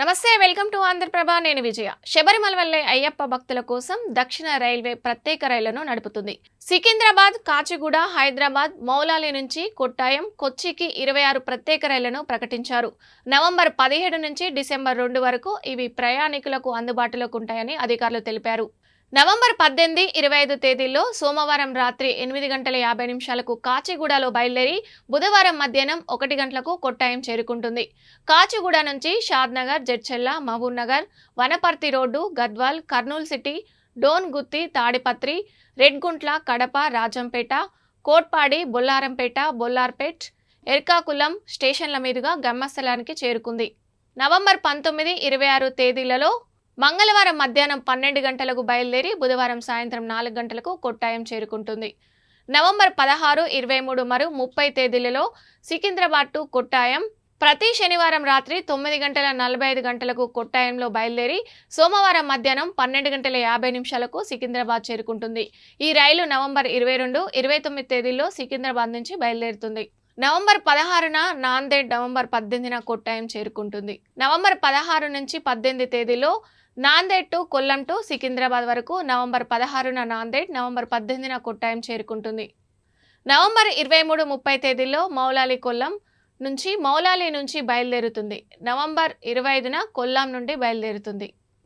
నమస్తే welcome to Andhraprabha. నేను విజయ. శబరిమల వల్లే అయ్యప్ప భక్తుల కోసం దక్షిణ రైల్వే ప్రత్యేక రైళ్ళను నడుపుతుంది. సికింద్రాబాద్ కాచిగూడ హైదరాబాద్ మౌలాలి నుంచి కొట్టాయం కొచ్చికి ఇరవై ఆరు ప్రత్యేక రైళ్ళను ప్రకటించారు. నవంబర్ పదిహేడు నుంచి డిసెంబర్ రెండు వరకు ఇవి ప్రయాణికులకు అందుబాటులోకి ఉంటాయని అధికారులు తెలిపారు. నవంబర్ పద్దెనిమిది ఇరవై ఐదు తేదీల్లో సోమవారం రాత్రి ఎనిమిది గంటల యాభై నిమిషాలకు కాచిగూడలో బయలుదేరి బుధవారం మధ్యాహ్నం ఒకటి గంటలకు కొట్టాయం చేరుకుంటుంది. కాచిగూడ నుంచి షాద్నగర్ జడ్చెల్ల మహబూబ్ నగర్ వనపర్తి రోడ్డు గద్వాల్ కర్నూలు సిటీ డోన్ గుత్తి తాడిపత్రి రెడ్గుంట్ల కడప రాజంపేట కోట్పాడి బొల్లారంపేట బొల్లార్పేట్ ఎర్కాకులం స్టేషన్ల మీదుగా గమ్మస్థలానికి చేరుకుంది. నవంబర్ పంతొమ్మిది ఇరవై ఆరు తేదీలలో మంగళవారం మధ్యాహ్నం పన్నెండు గంటలకు బయలుదేరి బుధవారం సాయంత్రం నాలుగు గంటలకు కొట్టాయం చేరుకుంటుంది. నవంబర్ పదహారు ఇరవై మూడు మరియు ముప్పై తేదీలలో సికింద్రాబాద్ టు కొట్టాయం. ప్రతి శనివారం రాత్రి తొమ్మిది గంటల నలభై ఐదు గంటలకు కొట్టాయంలో బయలుదేరి సోమవారం మధ్యాహ్నం పన్నెండు గంటల యాభై నిమిషాలకు సికింద్రాబాద్ చేరుకుంటుంది. ఈ రైలు నవంబర్ ఇరవై రెండు ఇరవై తొమ్మిది తేదీల్లో సికింద్రాబాద్ నుంచి బయలుదేరుతుంది. నవంబర్ పదహారున నాందేడ్ నవంబర్ పద్దెనిమిదిన కొట్టాయం చేరుకుంటుంది. నవంబర్ పదహారు నుంచి పద్దెనిమిది తేదీలో నాందేడ్ టు కొల్లం టు సికింద్రాబాద్ వరకు నవంబర్ పదహారున నాందేడ్ నవంబర్ పద్దెనిమిదిన కొట్టాయం చేరుకుంటుంది. నవంబర్ ఇరవై మూడు ముప్పై తేదీలో మౌలాలి కొల్లం నుంచి మౌలాలి నుంచి బయలుదేరుతుంది. నవంబర్ ఇరవై ఐదున కొల్లాం నుండి బయలుదేరుతుంది.